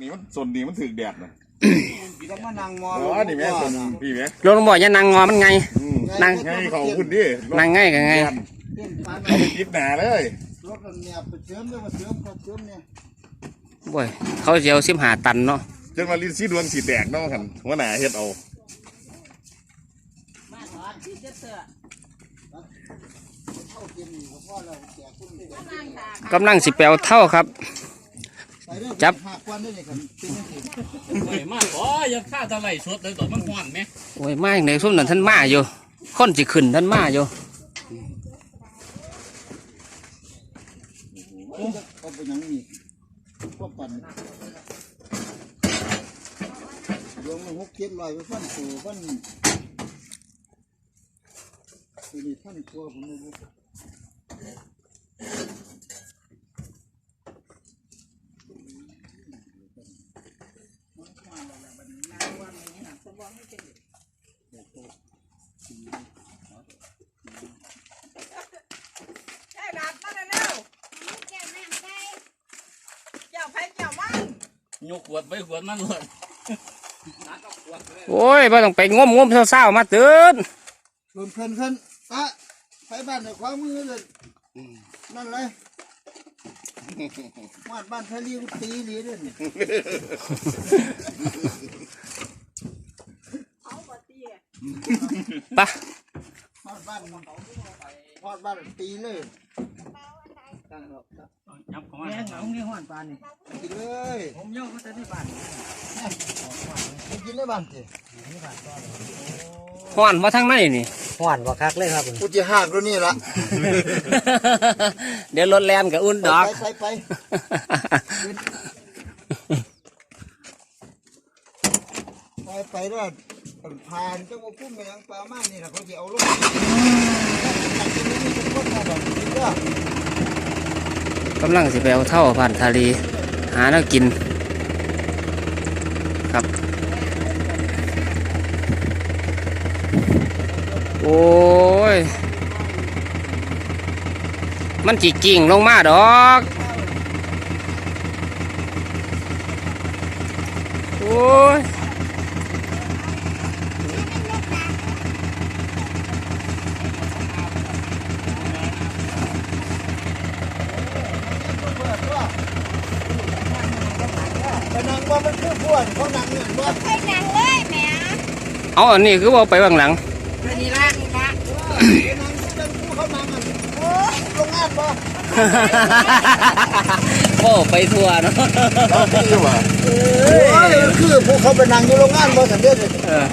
นี่มันส่วนนี้มันถึกแดดนะจะมานั่งมออ๋อนี่แม่ส่วนพี่แม่ลงบ่อย่านั่งงอมันไง อืมนั่ง ให้เขาพุ่นดินั่งไงกันไงแดดเต้นปานเอาไปติดหนาเลยรถมันเนี่ยไปเสริมด้วยมาเสริมเขาเสริมเนี่ยบ่ยเขาสิเอา15ตันเนาะ จนมาลิ้นสีดวงสีแตกเนาะคันหัวหน้าเฮ็ดเอาเข้าเต็มอยู่กับพ่อเราแจกคุณแจกกำลังสิแปลวเท่าครับไปเรื่อง จับ หักวันได้เลยครับเป็นยังไงโอ้ยมาขออย่าฆ่าตะไลสดเลยต่อมันหวานไหมโอ้ยมาอย่างไหนซุ่มนั่นท่านมาอยู่คนสิขึ้นท่านมาอยู่เอาไปยังนี่พวกปั่นรวมมันหกเจ็ดร้อยไปพันตัวพันตัวนี้พันตัวผมไม่รู้ ใช่หลับมาเร็วเจ้าน้ำใส่เจ้าไผ่เจ้ามันยกขวดไปขวดมันหมดโอ้ยบ่ต้องไปงมงมเศร้าๆมาตื่นเพิ่นเพิ่นเพิ่นปะไปบ้านในความมือเลยนั่นเลยวาดบ้านทะเลกูตีหลีเด้อนี่ เอาบ่ตี ปะวาดบ้านวาดบ้านตีเลยตั้งดอกยับเข้ามาแม่งเอาเงี้ยหวานปานนี่กินเลย ผมย่อมาแต่ในบ้านกินได้บ้านสิฮ้อนมาทางไหนนี่หวานบ่คักเลยครับกูจะหักตัวนี้ละเดี๋ยวรถแล่นกับอุ่นดอก ไปไปไปไปแล้ว ผ่านเจ้าพุ่มแมงปลามานี่แหละเขาจะเอาลูกคนมาแบบนี้ก็กำลังสิไปเอาเท่าผ่านทะเลหาแล้วกิน ครับ โอ้ย มันจีกิ่งลงมาดอกโอ้ย ไปนั่ง ว่ามันคือพวกเขานั่งเงินว่าไผ่นางเลยแหม่เอาอันนี้คือว่าไปบางหลังนี่ละนี่ละไปนั่งเป็นผู้เขานั่งอะโอ้ยโรงงานบ่โอ้ไปทั่วเนาะแล้วพี่ว่าโอ้ยคือผู้เขาไปนั่งอยู่โรงงานบ่สันเด็จเลยเออ